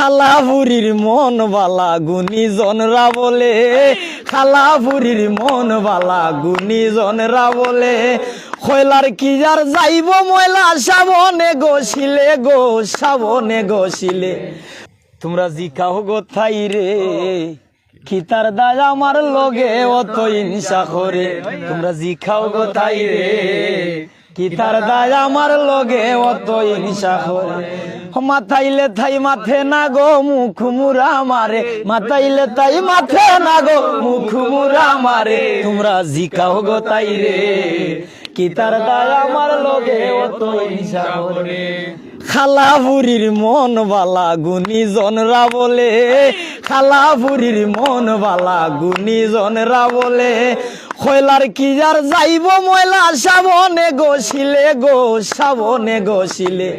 খালাপুরির মন বালা গুণীজনরা বলে। খালাপুরির মন বালা গুণীজনরা বলে। খয়লার কি যার যাইব ময়লা সাবনে গছিলে গো, সাবনে গছিলে তোমরা জিকাও গো থাই রে। খিতার দায় আমার লগে অত ইনসা করে? তোমরা জিখাও গো তাই রে। কিতার দায় আমার লগে? অত ইনসা করে। মাথাইলে থাই মাথে না গো, মুখ মুরা মারে। মাথাইলে তাই মাথে না গো, মুখ মুরা মারে। তোমরা জিকাও গো তাই রে। কিতার দায় আমার লগে? অত ইনসা করে। খালাপুরির মন বালা গুণীজনরা বলে। খালাপুরির মন বালা গুণীজনরা বলে। খয়লার কি যার যাইব ময়লা? সাবনে গছিলে গো সাবনে গছিলে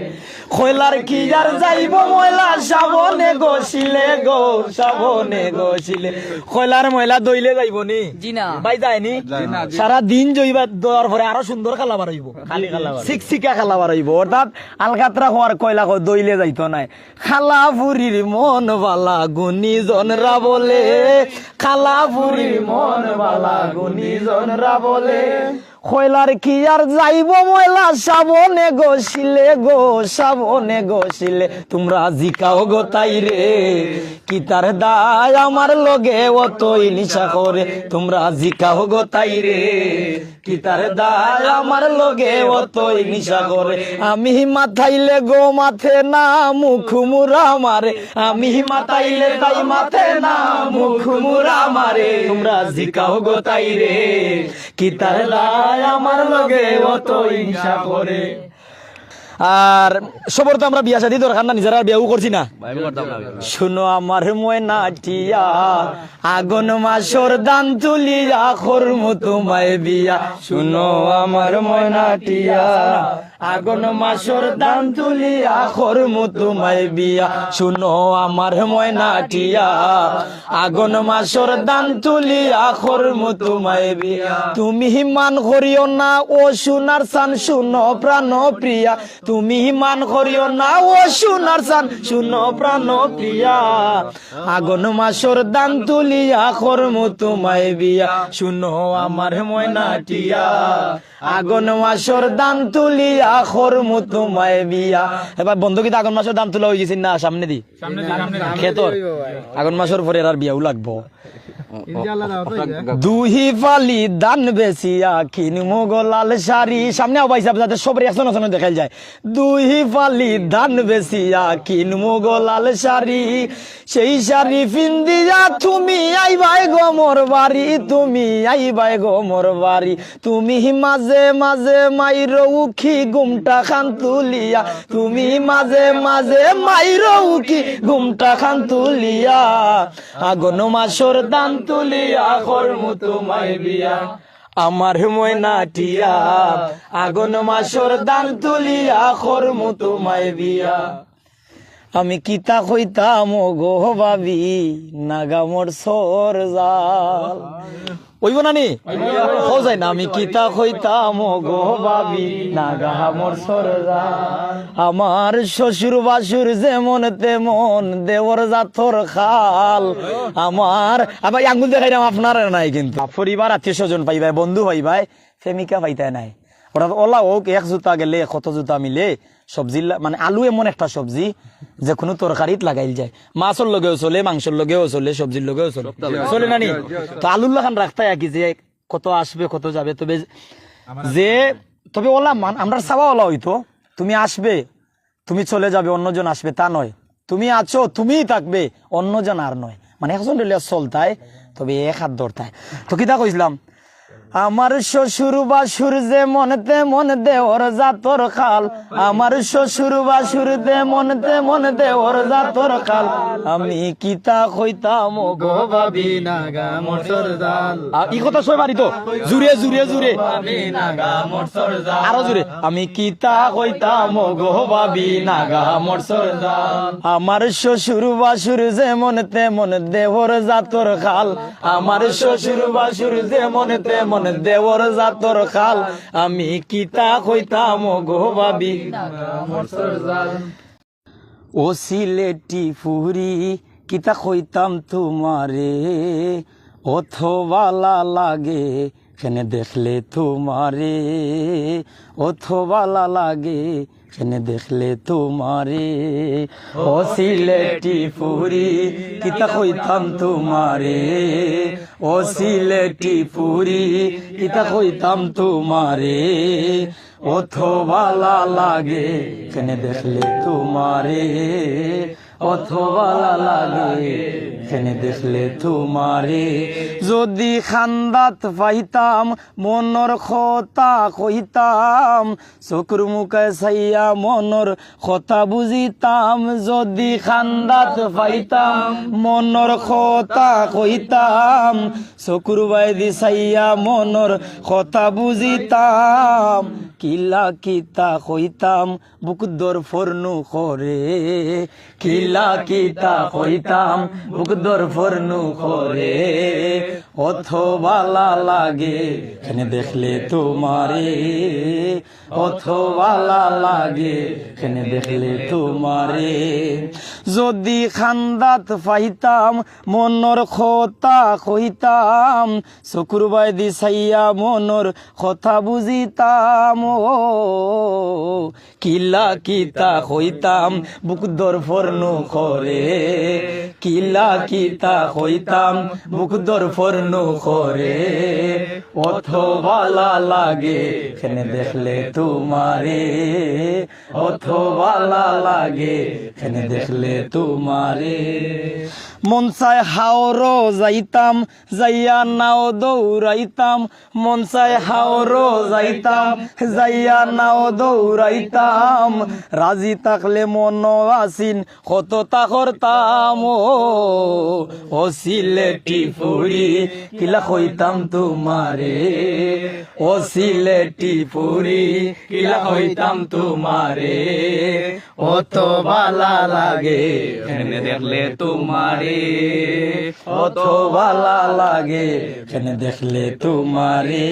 খয়লার কি যার যাইব ময়লা? সাবনে গছিলে গো সাবনে গছিলে খয়লার ময়লা দইলে যাইব নি? জি না। ভাই যায়নি সারা দিন জইবা দেওয়ার পরে আরও সুন্দর খালি খালাবার। শিকশিকা খালাবার হইব। অর্থাৎ আলকাতরা হওয়ার কয়লা কয় দইলে যাইতো নাই। খালাপুরির মন বালা গুণীজনরা বলে খালাপুরির মন বালা গুণীজনরা বলে খয়লার কি আর যাইব ময়লা? সাবনে গছিলে গো, সাবনে গছিলে তোমরা জিকাও গো তাই রে? কি তার দায় আমার লগে? অত ইনিশা করে। তোমরা জিকাও গো তাই রে? কি তার দায় আমার লগে? অত ইনিশা করে। আমি মাথাইলে গো মাথে না, মুখ মুরা মারে। আমি মাথাইলে তাই মাথে না, মুখ মুরা মারে। তোমরা জিকাও গো তাই রে? কি তার দায় আমার লগে অত করে। আর সবর তো আমরা বিয়া শাদি দরকার না, নিজেরা বিয়াও করছি না। শুনো আমার ময়নাটিয়া আগুন মাসর দান তুলিয়া মতো তোমায় বিয়া শুনো আমার ময়না টিয়া আগুন মাসর দান তুলিয়া খরমু তোমায় বিয়া। শুনো আমার ময়না টিয়া, আগুন মাসর দান তুলিয়া খরমু তোমায় বিয়া। তুমি মান করিও না, ও সোনার সান শুনো প্রাণ প্রিয়া। তুমি মান করিও না, ও সোনার সান শুনো প্রাণ প্রিয়া। আগুন মাসর দান তুলিয়া খরমু তোমায় বিয়া। শুনো আমার ময়না টিয়া। আগুন মাসর দাম তুলিয়া খরমু তোমায় বিয়া। এবার বন্ধু কিন্তু আগুন মাসর দাম তুলা হয়ে গেছে না সামনে দি। খেতর। আগুন মাসর পরে আর বিয়াও লাগবো। দুহি ফালি দান বেসিয়া মোগলাল সামনে যাতে একজন একজন দেখাই যায়। দুহি ফালি দান মোগলাল সেই তুমি আইবাই গো মোর বাড়ি। তুমি আইবাই গো মোর বাড়ি। তুমি মাঝে মাঝে মাইর উখি গুমটা খান তুলিয়া। তুমি মাঝে মাঝে মাইর উখি গুমটা খান তুলিয়া। আগুন মাসর দান তুলিয়া মতো তোমায় বিয়া। আমার ময়না টিয়া আগুন মাসর দান তুলিয়া মতো তোমায় বিয়া। আমি কিতা কইতাম গো ভাবি? নাগামর সর জাল। ওইব না নি। হো যায় না আমি কিতা কইতাম গো ভাবি? নাগামর সর জাল। আমার শ্বশুর বাসুর যেমন তেমন দেওর জাতর খাল। আমার আবার আঙ্গুল দেখাইলাম আপনার নাই কিন্তু। পরিবার আত্মীয় স্বজন পাইবাই বন্ধু পাইবাই প্রেমিকা পাইতাই নাই। অর্থাৎ ওলা হোক এক জুতা গেলে কত জুতা মিলে সবজি লা- মানে আলু এমন একটা সবজি যে কোনো তরকারিত লাগাইল যায়। মাছের লগেও চলে মাংসের লগেও চলে সবজির লগেও চলে। চলে না নি? তো আলুর লাগান রাখতে কি যে কত আসবে কত যাবে তবে যে তবে ওলা মান আমরা চাওয়া ওলা হইতো। তুমি আসবে তুমি চলে যাবে অন্যজন আসবে তা নয়। তুমি আছো তুমিই থাকবে অন্যজন আর নয়। মানে একজন চলতায় তবে এক হাত ধরতায়। তো কিতা কইছিলাম? আমার শ্বশুর বাসুর যে মনতে মন দেওর জাতর খাল। আমার শ্বশুর বাসুর দে মনতে মন দেওর জাতর খাল। আমি কিতা কইতাম গো ভাবি নাগা মটর জাল। ই কথা সই মারি তো। নাগা মটর জাল। আরও জুড়ে। আমি কিতা কইতাম গো ভাবি নাগা মরসর জাল। আমার শ্বশুর বাসুর যেমন তেমন দেহর জাতর খাল। আমার শ্বশুর বাসুর যেমন তেমন দেহর জাতর খাল, আমি কিতা কইতাম গো ভাবি? ও সিলেটি ফুরি কিতা কইতাম তোমারে? অথবালা লাগে সেনে দেখলে তোমারে? অথবালা লাগে কেনে দেখলে তোমারে। ও সিলেটি ফুরি কিতা কইতাম তোমারে? ও সিলেটি ফুরি কিতা কইতাম তোমারে? অথবালা লাগে কেনে দেখলে তোমারে। অথবালা লাগে কেনে দেখলে তোমারে। যদি খান্দাত পাইতাম, মনর কথা কইতাম চকুর মুখে চাইয়া মনর কথা বুঝিতাম। যদি খান্দাত পাইতাম, মনর কথা কইতাম চকুর বাইদি চাইয়া মনর কথা বুঝিতাম। কিলা কিতা কইতাম, বুক দর ফরনু করে। কিলা কিতা কইতাম, বুক দর ফরনু করে অথবালা লাগে, এখানে দেখলে তোমারে অথবালা লাগে, এখানে দেখলে তোমারে। যদি খান্দাত পাইতাম মনর কথা কইতাম চকুর বাইদি চাইয়া মনর কথা বুঝিতাম, ও, কিলা কিতা কইতাম বুক দর ফরনু করে, কিলা কিতা হইতাম বুক দর ফরনু করে অথবালা লাগে, এখানে দেখলে তোমারে। অথবালা লাগে, এখানে দেখলে তোমারে। মন চায় হাওরো যাইতাম, যাইয়া নাও দৌড়াইতাম। মন চায় হাওরো যাইতাম, যাইয়া নাও দৌড়াইতাম। রাজি থাকলে মন আসিন, কত তা করতাম। ও ও সিলেটি ফুড়ি, কিলা কইতাম তোমারে। ও সিলেটি ফুড়ি, কিলা কইতাম তোমারে। ও তো বালা লাগে দেখলে তোমারে। অত ভালা লাগে এখানে দেখলে তোমারে।